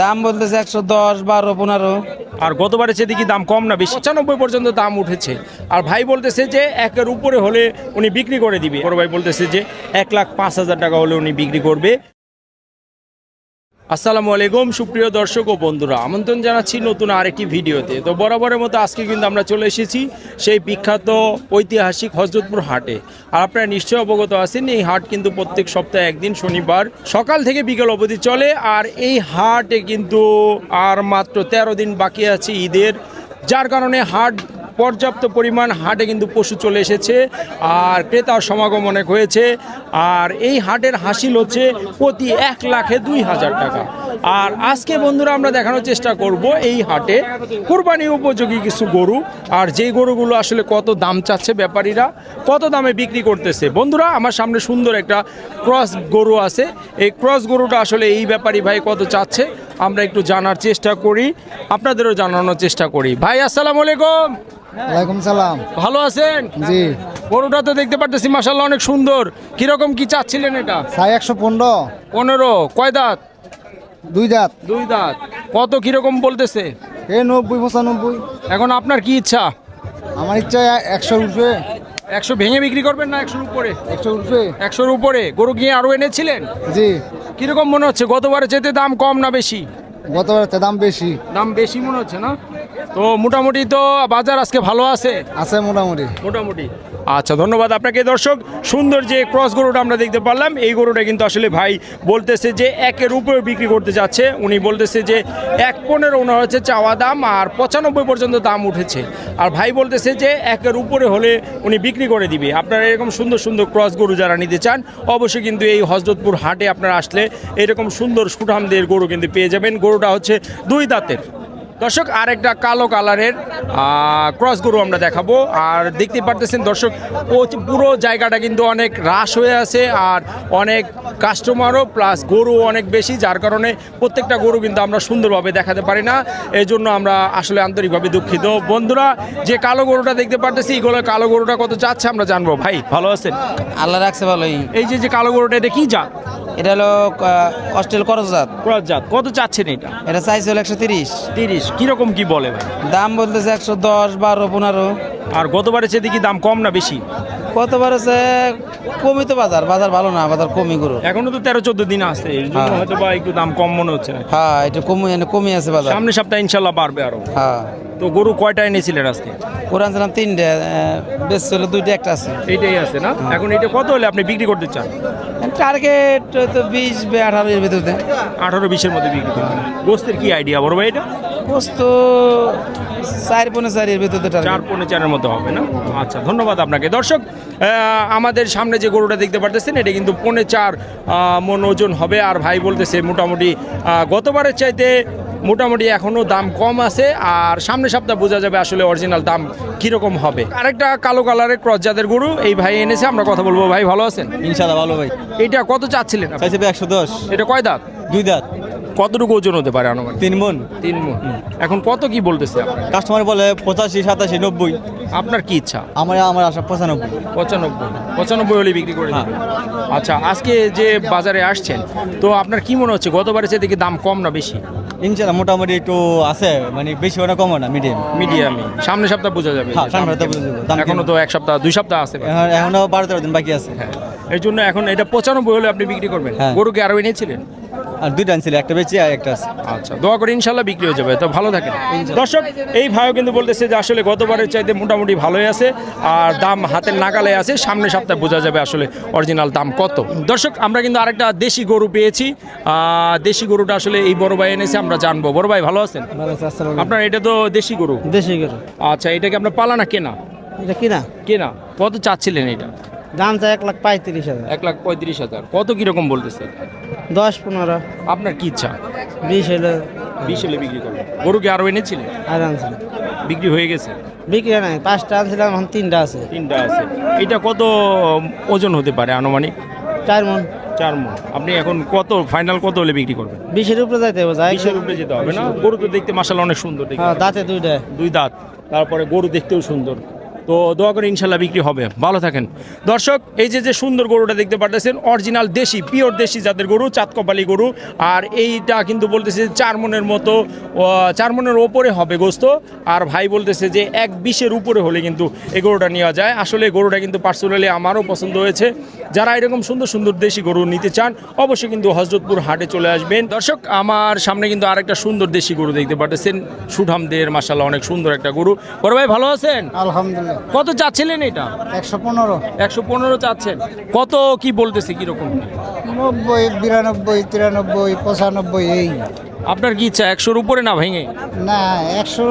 দাম বলতেছে একশো দশ, বারো, পনেরো। আর গতবারের সেদিকে দাম কম না, বেশি। পঁচানব্বই পর্যন্ত দাম উঠেছে। আর ভাই বলতেছে যে একের উপরে হলে উনি বিক্রি করে দিবে। বড় ভাই বলতেছে যে এক লাখ পাঁচ হাজার টাকা হলে উনি বিক্রি করবে। আসসালামু আলাইকুম, সুপ্রিয় দর্শক ও বন্ধুরা। আমন্ত্রণ জানাচ্ছি নতুন আরেকটি ভিডিওতে। তো বরাবরের মতো আজকে কিন্তু আমরা চলে এসেছি সেই বিখ্যাত ঐতিহাসিক হজরতপুর হাটে। আর আপনারা নিশ্চয়ই অবগত আছেন, এই হাট কিন্তু প্রত্যেক সপ্তাহে একদিন, শনিবার, সকাল থেকে বিকেল অবধি চলে। আর এই হাটে কিন্তু আর মাত্র তেরো দিন বাকি আছে ঈদের। যার কারণে হাট পর্যাপ্ত পরিমাণ হাটে কিন্তু পশু চলে এসেছে আর ক্রেতার সমাগম অনেক হয়েছে। আর এই হাটের হাসিল হচ্ছে প্রতি এক লাখে দুই হাজার টাকা। আর আজকে বন্ধুরা আমরা দেখানোর চেষ্টা করব এই হাটে কোরবানি উপযোগী কিছু গরু আর যেই গরুগুলো আসলে কত দাম চাচ্ছে ব্যাপারীরা, কত দামে বিক্রি করতেছে। বন্ধুরা, আমার সামনে সুন্দর একটা ক্রস গরু আছে। এই ক্রস গরুটা আসলে এই ব্যাপারী ভাই কত চাচ্ছে আমরা একটু জানার চেষ্টা করি। আপনাদেরও জানানোর চেষ্টা করি। ভাই, আসসালামু আলাইকুম। ওয়ালাইকুম সালাম। ভালো আছেন? জি। গরুটা তো দেখতে পারতেছি মাসাল্লাহ অনেক সুন্দর। কীরকম কি চাচ্ছিলেন এটা? সাই একশো পনেরো। পনেরো। কয় দাঁত? দুই দাঁত। দুই দাঁত। কত কীরকম বলতেছে? এ নব্বই পঁচানব্বই। এখন আপনার কি ইচ্ছা? আমার ইচ্ছা একশো উঠবে একশো ভেঙে বিক্রি করবেন না একশোর উপরে? একশো উঠবে একশোর উপরে। গরু গিয়ে আরও এনেছিলেন? জি। কীরকম মনে হচ্ছে গতবারে যেতে দাম কম না বেশি? গতবার দাম বেশি। দাম বেশি মনে হচ্ছে না? তো মোটামুটি তো বাজার আজকে ভালো আছে? আছে মোটামুটি। মোটামুটি। আচ্ছা ধন্যবাদ আপনাকে দর্শক। সুন্দর যে ক্রস গরুটা আমরা দেখতে পারলাম এই গরুটা কিন্তু আসলে ভাই বলতেছে যে একের উপরে বিক্রি করতে যাচ্ছে। উনি বলতেছে যে এক পনেরো ওনার হচ্ছে চাওয়া দাম আর পঁচানব্বই পর্যন্ত দাম উঠেছে। আর ভাই বলতেছে যে একের উপরে হলে উনি বিক্রি করে দিবে। আপনারা এরকম সুন্দর সুন্দর ক্রস গরু যারা নিতে চান অবশ্যই কিন্তু এই হজরতপুর হাটে আপনারা আসলে এরকম সুন্দর সুঠামদের গরু কিন্তু পেয়ে যাবেন। গরুটা হচ্ছে দুই দাঁতের। দর্শক আর একটা কালো কালারের ক্রস গরু আমরা দেখাবো। আর দেখতে পারতেছেন দর্শক ও- পুরো জায়গাটা কিন্তু অনেক হ্রাস হয়ে আছে আর অনেক কাস্টমারও প্লাস গরু অনেক বেশি যার কারণে প্রত্যেকটা গরু কিন্তু আমরা সুন্দরভাবে দেখাতে পারি না। এই জন্য আমরা আসলে আন্তরিকভাবে দুঃখিত। বন্ধুরা যে কালো গরুটা দেখতে পারতেছি এগুলো কালো গরুটা কত যাচ্ছে আমরা জানব। ভাই ভালো আছেন? আল্লাহ রাখছে ভালোই। এই যে যে কালো গরুটা এটা কি জাত? এটা হলো আহ, অস্ট্রেল করজাত। ক্রস কত চাচ্ছেন এটা? এটা চাইছে হলো একশো তিরিশ। তিরিশ কীরকম কি বলে ভাই? দাম বলতেছে একশো দশ বারো পনেরো। আর গতবারের চেয়ে কি দাম কম না বেশি? কতবার আছে কমই তো বাজার বাজার ভালো না বাজার কমই গরু। এখনও তো তেরো চোদ্দ দিন আছে জন্য হ্যাঁ। হয়তো বা একটু দাম কম মনে হচ্ছে। হ্যাঁ এটা কমই কমই আছে বাজার। সামনে সপ্তাহে ইনশাল্লাহ বাড়বে আরও। হ্যাঁ। তো গরু কয়টা এনেছিলেন আজকে? কোরআন ছিলাম তিনটে বেশ হলো দুইটা একটা আছে। এইটাই আছে না? এখন এটা কত হলে আপনি বিক্রি করতে চান? টার্গেট তো বিশ আঠারো এর ভিতরে আঠারো বিশের মধ্যে বিক্রি করবেন গোস্তের কি আইডিয়া বড় ভাই এটা? গোস্ত চার পনেরো চার এর ভিতরে চার পনেরো চারের মতো হবে না? আচ্ছা ধন্যবাদ আপনাকে। দর্শক আমাদের সামনে যে গরুটা দেখতে পারতেছেন এটা কিন্তু পৌনে চার মন ওজন হবে। আর ভাই বলতেছে মোটামুটি গতবারের চাইতে মোটামুটি এখনও দাম কম আছে আর সামনে সপ্তাহ বোঝা যাবে আসলে অরিজিনাল দাম কীরকম হবে। আরেকটা কালো কালারের ক্রস জাতের গরু এই ভাই এনেছে আমরা কথা বলব। ভাই ভালো আছেন? ইনশাল্লাহ ভালো ভাই। এটা কত চাচ্ছিলেন একশো দশ। এটা কয় দাঁত? দুই দাঁত। কতটুকু ওজন হতে পারে আনুমানিক? তিন মন। তিন মণ। এখন কত কি বলতেছে কাস্টমার বলে পঁচাশি সাতাশি নব্বই। আপনার কি ইচ্ছা? আমার আমার আশা পঁচানব্বই। পঁচানব্বই। পঁচানব্বই হলে বিক্রি করে হ্যাঁ। আচ্ছা আজকে যে বাজারে আসছেন তো আপনার কি মনে হচ্ছে গতবারের চেয়ে দেখি দাম কম না বেশি? ইনশাল্লাহ মোটামুটি একটু আছে মানে বেশি ওটা কমও না মিডিয়াম মিডিয়াম সামনে সপ্তাহ বোঝা যাবে হ্যাঁ, সামনে সপ্তাহ বোঝা যাবে, এখনও তো এক সপ্তাহ দুই সপ্তাহ আছে এখনও বারো তেরো দিন বাকি আছে। হ্যাঁ। এই জন্য এখন এটা পঁচানব্বই হলে আপনি বিক্রি করবেন। হ্যাঁ। গরুকে আরও এনেছিলেন? আর দুইটা আনছিল একটা বেশি আর একটা আছে। আচ্ছা দোয়া করে ইনশাল্লাহ বিক্রি হয়ে যাবে। তো ভালো থাকেন। দর্শক এই ভাইও কিন্তু বলতেছে যে আসলে গতবারের চাইতে মোটামুটি ভালোই আছে আর দাম হাতের নাগালে আছে সামনে সপ্তাহে বোঝা যাবে আসলে অরিজিনাল দাম কত। দর্শক আমরা কিন্তু আরেকটা দেশি গরু পেয়েছি। দেশি গরুটা আসলে এই বড় ভাই এনেছে আমরা জানব। বড় ভাই ভালো আছেন? আপনার এটা তো দেশি গরু? দেশি গরু। আচ্ছা এটাকে আপনার পালা না কেনা? এটা কিনা? কেনা। কত চাচ্ছিলেন এটা? দাম চাই এক লাখ পঁয়ত্রিশ হাজার। এক লাখ পঁয়ত্রিশ হাজার। কত কীরকম বলতেছে? দশ পনেরো। আপনার কি ইচ্ছা? বিশ হলো বিশ হলে বিক্রি করবেন। গরুকে আরও এনেছিলেন? আর আনছিলাম। বিক্রি হয়ে গেছে? বিক্রি নাই পাঁচটা আনছিলাম এখন তিনটা আছে। তিনটা আছে। এটা কত ওজন হতে পারে আনুমানিক? চার মন। চার মন। আপনি এখন কত ফাইনাল কত হলে বিক্রি করবেন? বিশের উপরে যাইতে হবে যাই। বিশের উপরে যেতে হবে না? গরু তো দেখতে মাসাল অনেক সুন্দর হ্যাঁ দাঁতে দুইটা। দুই দাঁত। তারপরে গরু দেখতেও সুন্দর। তো দোয়া করে ইনশাল্লাহ বিক্রি হবে। ভালো থাকেন। দর্শক, এই যে যে সুন্দর গরুটা দেখতে পারতেছেন অরিজিনাল দেশি পিওর দেশি জাতের গরু চাঁদকপালি গরু। আর এইটা কিন্তু বলতেছে চার মনের মতো চার মনের ওপরে হবে গোস্ত। আর ভাই বলতেছে যে এক বিশের উপরে হলে কিন্তু এই গরুটা নেওয়া যায়। আসলে গরুটা কিন্তু পার্সোনালি আমারও পছন্দ হয়েছে। যারা এরকম সুন্দর সুন্দর দেশি গরু নিতে চান, অবশ্যই কিন্তু হজরতপুর হাটে চলে আসবেন। দর্শক, আমার সামনে কিন্তু আরেকটা সুন্দর দেশি গরু দেখতে পাচ্ছেন সুঠামদের মাসাল্লাহ অনেক সুন্দর একটা গরু। বড় ভাই, ভালো আছেন? আলহামদুলিল্লাহ। কত চাচ্ছিলেন এটা? একশো পনেরো। একশো পনেরো চাচ্ছেন। কত কি বলতেছে কীরকম? নব্বই বিরানব্বই তিরানব্বই পঁচানব্বই এই। আপনার কি ইচ্ছা একশোর উপরে না ভেঙে? না একশো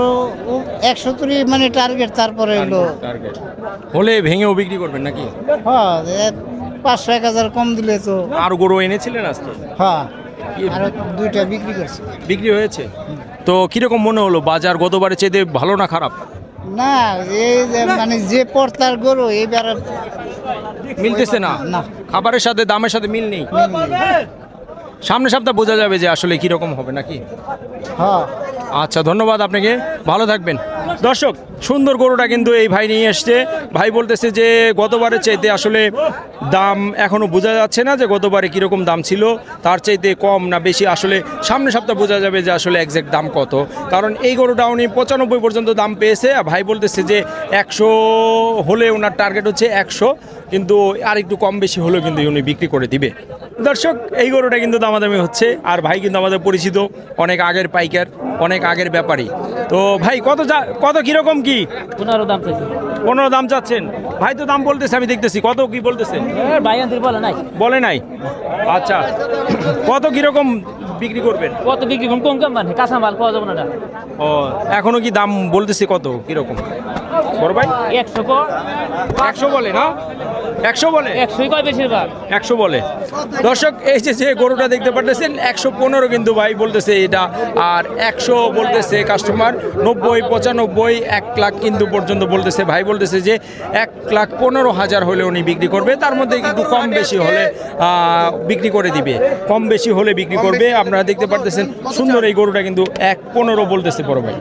একশো তুরি মানে টার্গেট তারপরে এলো টার্গেট হলে ভেঙেও বিক্রি করবেন নাকি? হ্যাঁ পাঁচশো এক হাজার কম দিলে তো আর গরু এনেছিলেন আজকে? হ্যাঁ আর দুইটা বিক্রি করছে। বিক্রি হয়েছে? তো কীরকম মনে হলো বাজার গতবারে চেয়ে ভালো না খারাপ? না এই যে মানে যে পর্তার গরু এইবার মিলতেছে না? না। খাবারের সাথে দামের সাথে মিল নেই? সামনে সপ্তাহ বোঝা যাবে যে আসলে কীরকম হবে নাকি? হ্যাঁ। আচ্ছা ধন্যবাদ আপনাকে। ভালো থাকবেন। দর্শক, সুন্দর গরুটা কিন্তু এই ভাই নিয়ে এসছে। ভাই বলতেছে যে গতবারের চাইতে আসলে দাম এখনও বোঝা যাচ্ছে না যে গতবারে কীরকম দাম ছিল। তার চাইতে কম না বেশি আসলে সামনে সপ্তাহ বোঝা যাবে যে আসলে একজ্যাক্ট দাম কত। কারণ এই গরুটা উনি পঁচানব্বই পর্যন্ত দাম পেয়েছে। আর ভাই বলতেছে যে একশো হলে ওনার টার্গেট হচ্ছে একশো। কিন্তু আর একটু কম বেশি হলেও কিন্তু উনি বিক্রি করে দিবে। দর্শক এই গরুটা কিন্তু দামাদামি হচ্ছে। আর ভাই কিন্তু আমাদের পরিচিত অনেক আগের পাইকার অনেক আগের ব্যাপারী। তো ভাই কত কত কীরকম কি? পনেরো দাম পনেরো দাম চাচ্ছেন। ভাই তো দাম বলতেছে আমি দেখতেছি। কত কি বলতেছে? বলে নাই। বলে নাই? আচ্ছা। কত কীরকম বিক্রি করবেন? কত বিক্রি করুন কোন কোম্পানি? কাঁচা মাল পাওয়া যাবে না ও এখনও কি দাম বলতেছে কত কীরকম? বড় ভাই? একশো একশো বলে না? একশো বলে? একশোই কয় বেশিরভাগ? একশো বলে। দর্শক এই যে যে গরুটা দেখতে পারতেছেন একশো পনেরো কিন্তু ভাই বলতেছে এটা আর একশো বলতেছে কাস্টমার নব্বই পঁচানব্বই এক লাখ কিন্তু পর্যন্ত বলতেছে। ভাই বলতেছে যে এক লাখ পনেরো হাজার হলে উনি বিক্রি করবে তার মধ্যে কিন্তু কম বেশি হলে বিক্রি করে দিবে। কম বেশি হলে বিক্রি করবে আপনারা দেখতে পারতেছেন সুন্দর এই গরুটা কিন্তু এক পনেরো বলতেছে বড় ভাই।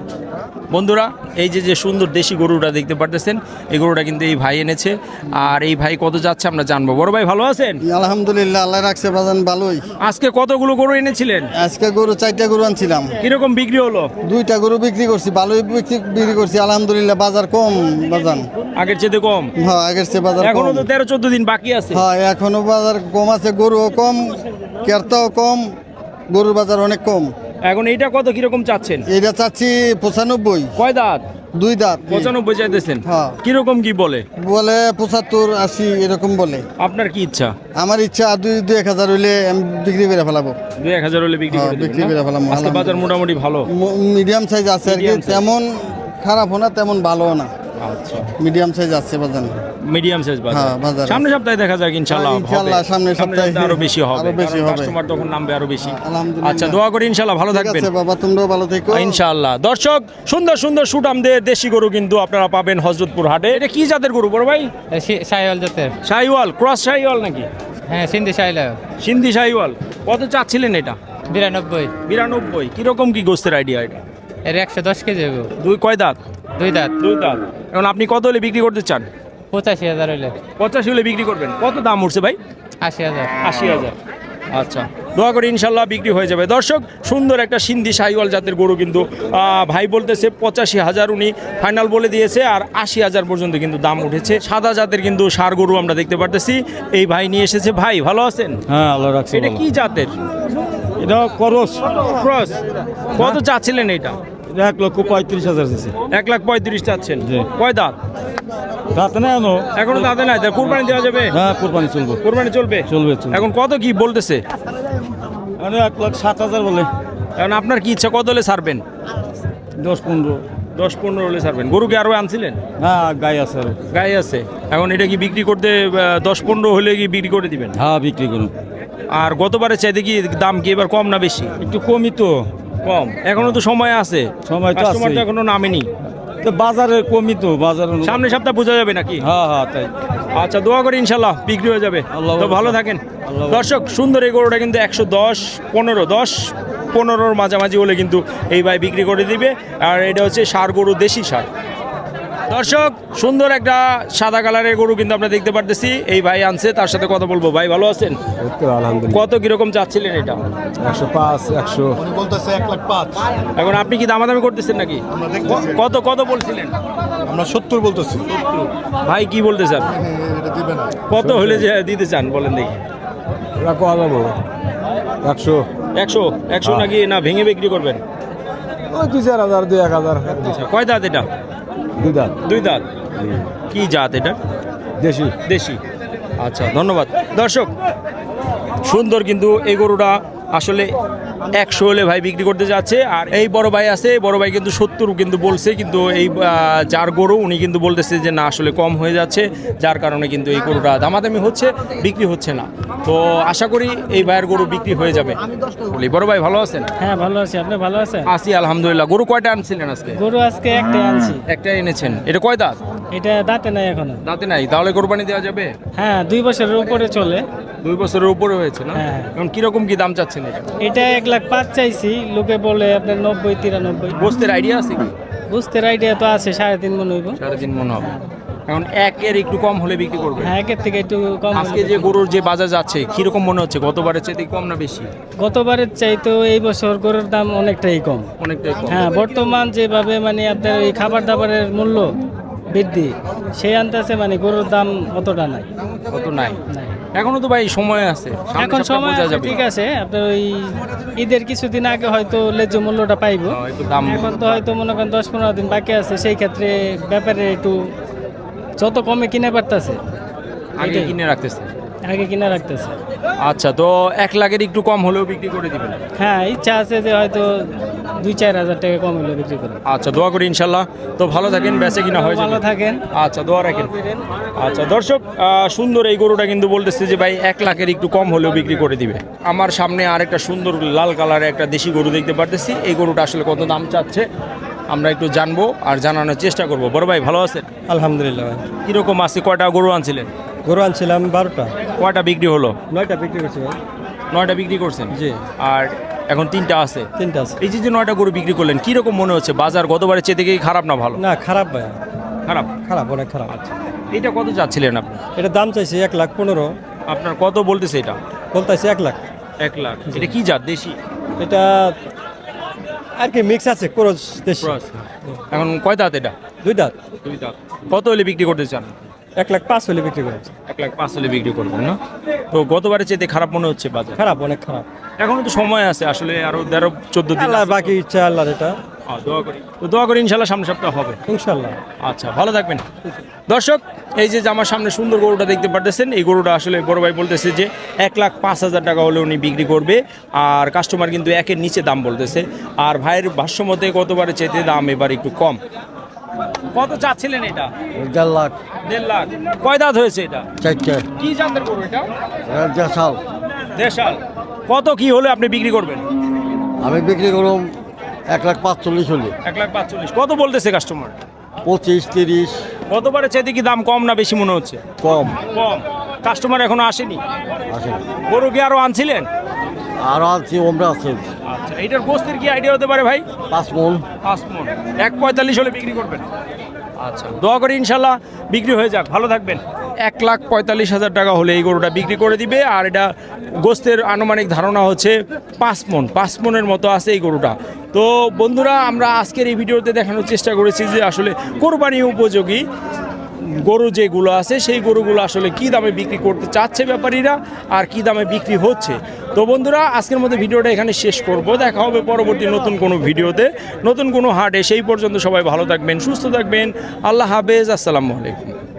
বন্ধুরা এই যে যে সুন্দর দেশি গরুটা দেখতে পারতেছেন এই গরুটা কিন্তু এই ভাই এনেছে। আর এই ভাই কত যাচ্ছে আমরা জানব। বড় ভাই ভালো আছেন? আলহামদুলিল্লাহ আল্লাহ রাখছে বাজান ভালোই। আজকে কতগুলো গরু এনেছিলেন? আজকে গরু চারটা গরু আনছিলাম। কীরকম বিক্রি হলো? দুইটা গরু বিক্রি করছি ভালোই বিক্রি বিক্রি করছি আলহামদুলিল্লাহ বাজার কম বাজান। আগের চেয়ে কম। হ্যাঁ আগের চেয়ে বাজার এখনও তো তেরো চোদ্দ দিন বাকি আছে। হ্যাঁ এখনও বাজার কম আছে গরুও কম কেরতাও কম গরুর বাজার অনেক কম। এখন এইটা কত কীরকম চাচ্ছেন? এটা চাচ্ছি পঁচানব্বই। কয় দাঁত? দুই দাঁত। পঁচানব্বই চাইতেছেন। হ্যাঁ। কীরকম কি বলে? বলে পঁচাত্তর আশি এরকম বলে। আপনার কি ইচ্ছা? আমার ইচ্ছা দুই দুই এক হাজার হইলে আমি বিক্রি করে ফেলাবো। দুই এক হাজার হলে বিক্রি হ্যাঁ, বিক্রি করে ফেলাম, বাজার মোটামুটি ভালো? মিডিয়াম সাইজ আছে আর কি। তেমন খারাপও না তেমন ভালোও না। আচ্ছা। মিডিয়াম সাইজ আছে বাজার। মিডিয়াম সাইজ বাজার? হ্যাঁ, বাজার। সামনে সপ্তাহে দেখা যাক ইনশাআল্লাহ হ্যাঁ, ইনশাআল্লাহ, হবে। সামনের সপ্তাহে আরও বেশি হবে। আরও বেশি হবে। কাস্টমার তখন নামবে আরও বেশি। আচ্ছা দোয়া করি ইনশাআল্লাহ ভালো থাকবেন। আছে বাবা তোমরাও ভালো থেকো। ইনশাআল্লাহ। দর্শক সুন্দর সুন্দর সুটামদের দেশি গরু কিন্তু আপনারা পাবেন হজরতপুর হাটে। এটা কি জাতের গরু বড় ভাই? সাইওয়াল জাতের। শাহিওয়াল ক্রস শাহিওয়াল নাকি? হ্যাঁ সিন্ধি সাইলা সিন্ধি শাহিওয়াল। কত চাচ্ছিলেন এটা? বিরানব্বই। বিরানব্বই। কীরকম কি গোস্তের আইডিয়া এটা? এর একশো দশ কেজি দুই কয় দাঁত? দুই দাঁত। দুই দাঁত। এখন আপনি কত হলে বিক্রি করতে চান? পঁচাশি হাজার হইলে পঁচাশি হলে বিক্রি করবেন। কত দাম উঠছে ভাই? আশি হাজার। আশি হাজার। আচ্ছা। দোয়া করি ইনশাল্লাহ বিক্রি হয়ে যাবে। দর্শক সুন্দর একটা সিন্ধি সাইওয়াল জাতের গরু কিন্তু ভাই বলতেছে পঁচাশি হাজার উনি ফাইনাল বলে দিয়েছে আর আশি হাজার পর্যন্ত কিন্তু দাম উঠেছে। সাদা জাতের কিন্তু সার গরু আমরা দেখতে পারতেছি। এই ভাই নিয়ে এসেছে। ভাই ভালো আছেন? হ্যাঁ আল্লাহ রাখছে এটা কি জাতের? এটা ক্রস। ক্রস। কত চাচ্ছিলেন এটা? এক লক্ষ পঁয়ত্রিশ হাজার দিচ্ছে এক লাখ পঁয়ত্রিশ চাচ্ছেন। কয় দাঁত? তাতে না এনো এখনও দাঁতে নাই কুরবানি দেওয়া যাবে? হ্যাঁ কোরবানি চলবো। কোরবানি চলবে? চলবে। এখন কত কি বলতেছে? মানে এক লাখ সাত হাজার বলে। এখন আপনার কি ইচ্ছা কত হলে ছাড়বেন? দশ পনেরো। দশ পনেরো হলে ছাড়বেন। গরু কি আরও আনছিলেন? হ্যাঁ গাই আছে আরও। গায়ে আছে। এখন এটা কি বিক্রি করতে দশ পনেরো হলে কি বিক্রি করে দিবেন? হ্যাঁ বিক্রি করুন। আর গতবারের চাইতে কি দাম কি এবার কম না বেশি? একটু কমই তো। কম। এখনও তো সময় আছে। সময় তো আছে তো এখনও নামেনি। তো বাজারে কমই তো বাজারে সামনে সপ্তাহ বোঝা যাবে নাকি? হ্যাঁ হ্যাঁ তাই। আচ্ছা দোয়া করি ইনশাল্লাহ বিক্রি হয়ে যাবে। তো ভালো থাকেন। দর্শক সুন্দর এই গরুটা কিন্তু একশো দশ পনেরো দশ পনেরোর মাঝামাঝি হলে কিন্তু এই ভাই বিক্রি করে দিবে। আর এটা হচ্ছে সার গরু দেশি সার। দর্শক সুন্দর একটা সাদা কালারের গরু কিন্তু আমরা দেখতে পারতেছি। এই ভাই আনছে তার সাথে কথা বলব। ভাই ভালো আছেন? কত কীরকম চাচ্ছিলেন এটা? একশো পাঁচ একশো। বলতেছে এক লাখ পাঁচ। এখন আপনি কি দামাদামি করতেছেন নাকি? কত কত বলছিলেন? আমরা সত্তর বলতেছি। ভাই কি বলতে চান? এটা দিবে না। কত হলে যে দিতে চান বলেন দেখি। একশো। একশো? একশো নাকি না ভেঙে বিক্রি করবেন? ওই দুই চার হাজার দুই এক হাজার। আচ্ছা, কয় দাঁত এটা? দুই দাঁত। দুই দাঁত। কি জাত এটা? দেশি। দেশি। আচ্ছা ধন্যবাদ। দর্শক সুন্দর কিন্তু এই গরুটা আসলে একশো হলে ভাই বিক্রি করতে যাচ্ছে। আর এই বড় ভাই আছে বড় ভাই কিন্তু সত্তর কিন্তু বলছে কিন্তু এই যার গরু উনি কিন্তু বলতেছে যে না আসলে কম হয়ে যাচ্ছে যার কারণে কিন্তু এই গরুটা দামাদামি হচ্ছে বিক্রি হচ্ছে না। তো আশা করি এই ভাইয়ের গরু বিক্রি হয়ে যাবে। বলি বড় ভাই ভালো আছেন? হ্যাঁ ভালো আছি। আপনি ভালো আছেন? আছি আলহামদুলিল্লাহ। গরু কয়টা আনছিলেন আজকে? গরু আজকে একটা আনছি। একটা এনেছেন। এটা কয় দাঁত? এটা দাঁতে নাই এখনও। দাঁতে নাই। তাহলে কোরবানি দেওয়া যাবে? হ্যাঁ দুই বছরের উপরে চলে। দুই বছরের উপরে হয়েছে না? হ্যাঁ। এখন কীরকম কি দাম চাচ্ছেন এটা? এটা এক লাখ পাঁচ চাইছি লোকে বলে আপনার নব্বই তিরানব্বই। গোস্তের আইডিয়া আছে কি? বুঝতে আইডিয়া তো আছে সাড়ে তিন মন হইব। সাড়ে তিন মনে হবে। এখন একের একটু কম হলে বিক্রি করবে হ্যাঁ একের থেকে একটু কম আজকে যে গরুর যে বাজার যাচ্ছে কীরকম মনে হচ্ছে? গতবারের চেয়ে কম না বেশি? গতবারের চাইতো এই বছর গরুর দাম অনেকটাই কম। অনেকটাই কম। হ্যাঁ বর্তমান যেভাবে মানে আপনার এই খাবার দাবারের মূল্য বৃদ্ধি সেই আন্দাজে মানে গরুর দাম অতটা নাই। অত নাই। এখনও তো ভাই সময় আছে। এখন সময় আছে, ঠিক আছে আপনার ওই ঈদের কিছুদিন আগে হয়তো ন্যায্য মূল্যটা পাইবো। হ্যাঁ, এখন তো হয়তো মনে করেন দশ পনেরো দিন বাকি আছে সেই ক্ষেত্রে ব্যাপারে একটু যত কমে কিনে পারতেছে আগে কিনে রাখতেছে? আগে কিনে রাখতেছে। আচ্ছা তো এক লাখের একটু কম হলেও বিক্রি করে দিবেন। হ্যাঁ ইচ্ছা আছে যে হয়তো দুই চার হাজার টাকা কম হলে বিক্রি করে। আচ্ছা দোয়া করি ইনশাল্লাহ। তো ভালো থাকেন বেঁচে কিনা হয়ে ভালো থাকেন। আচ্ছা দোয়া রাখেন। আচ্ছা দর্শক সুন্দর এই গরুটা কিন্তু বলতেছে যে ভাই এক লাখের একটু কম হলেও বিক্রি করে দিবে। আমার সামনে আরেকটা সুন্দর লাল কালারের একটা দেশি গরু দেখতে পারতেছি। এই গরুটা আসলে কত দাম চাচ্ছে আমরা একটু জানব আর জানানোর চেষ্টা করব। বড় ভাই ভালো আছেন? আলহামদুলিল্লাহ ভাই। কীরকম আছে? কয়টা গরু আনছিলেন? গরু আনছিলাম বারোটা। কয়টা বিক্রি হলো? নয়টা বিক্রি করছি ভাই। নয়টা বিক্রি করছেন? জি। আর এখন তিনটা আছে। তিনটা আছে। এই যে যে নয়টা গরু বিক্রি করলেন কীরকম মনে হচ্ছে? বাজার গতবারের চেয়ে থেকে খারাপ না ভালো? না খারাপ ভাই খারাপ? খারাপ অনেক খারাপ। এটা কত চাচ্ছিলেন আপনি? এটা দাম চাইছে এক লাখ পনেরো। আপনার কত বলতেছে এটা? বলতেছি এক লাখ। এক লাখ। এটা কি জাত দেশি? এটা আর কি মিক্স আছে ক্রোজ দেশি। এখন কয় দাঁত এটা? দুই দাঁত। দুই দাঁত। কত হলে বিক্রি করতে চান? এক লাখ পাঁচ হলে বিক্রি করেছে এক লাখ পাঁচ হলে বিক্রি করবেন না? তো গতবারের চেয়ে খারাপ মনে হচ্ছে বাজার? খারাপ অনেক খারাপ। এখনও তো সময় আছে আসলে আরও তেরো চোদ্দ দিন আল্লাহ বাকি ইচ্ছা আল্লাহর এটা। হ্যাঁ, দোয়া করি। তো দোয়া করি ইনশাল্লাহ সামনে সপ্তাহ হবে। ইনশাল্লাহ। আচ্ছা ভালো থাকবেন। দর্শক এই যে আমার সামনে সুন্দর গরুটা দেখতে পারতেছেন এই গরুটা আসলে বড় ভাই বলতেছে যে এক লাখ পাঁচ হাজার টাকা হলে উনি বিক্রি করবে আর কাস্টমার কিন্তু একের নিচে দাম বলতেছে। আর ভাইয়ের ভাষ্য মতে গতবারে চাইতে দাম এবার একটু কম। কত চাচ্ছিলেন এটা? দেড় লাখ। দেড় লাখ। কয় দাঁত হয়েছে এটা? চারটে। কি জাতের গরু এটা? দেশাল। দেশাল। কত কি হলে আপনি বিক্রি করবেন? আমি বিক্রি করুম এক লাখ পাঁচচল্লিশ হলে। এক লাখ পাঁচচল্লিশ। কত বলতেছে কাস্টমার পঁচিশ তিরিশ। গতবারে চাইতে কি দাম কম না বেশি মনে হচ্ছে? কম। কম। কাস্টমার এখনও আসেনি? আসে না গরু কি আরও আনছিলেন? আরও আছি ওমরা আছে আচ্ছা এইটার গোস্তের কি আইডিয়া হতে পারে ভাই? পাঁচ মন। পাঁচ মন। এক পঁয়তাল্লিশ হলে বিক্রি করবেন? আচ্ছা দোয়া করি ইনশাল্লাহ বিক্রি হয়ে যাক। ভালো থাকবেন। এক লাখ পঁয়তাল্লিশ হাজার টাকা হলে এই গরুটা বিক্রি করে দিবে, আর এটা গোস্তের আনুমানিক ধারণা হচ্ছে পাঁচ মন, পাঁচ মনের মতো আছে এই গরুটা। তো বন্ধুরা, আমরা আজকের এই ভিডিওতে দেখানোর চেষ্টা করেছি যে আসলে কোরবানি উপযোগী। গরু যেগুলো আছে, সেই গরুগুলো আসলে কি দামে বিক্রি করতে চাচ্ছে ব্যাপারীরা আর কি দামে বিক্রি হচ্ছে? তো বন্ধুরা, আজকের মধ্যে ভিডিওটা এখানে শেষ করব। দেখা হবে পরবর্তী নতুন কোনো ভিডিওতে। নতুন কোনো হাটে সেই পর্যন্ত সবাই ভালো থাকবেন, সুস্থ থাকবেন। আল্লাহ হাফেজ, আসসালামু আলাইকুম।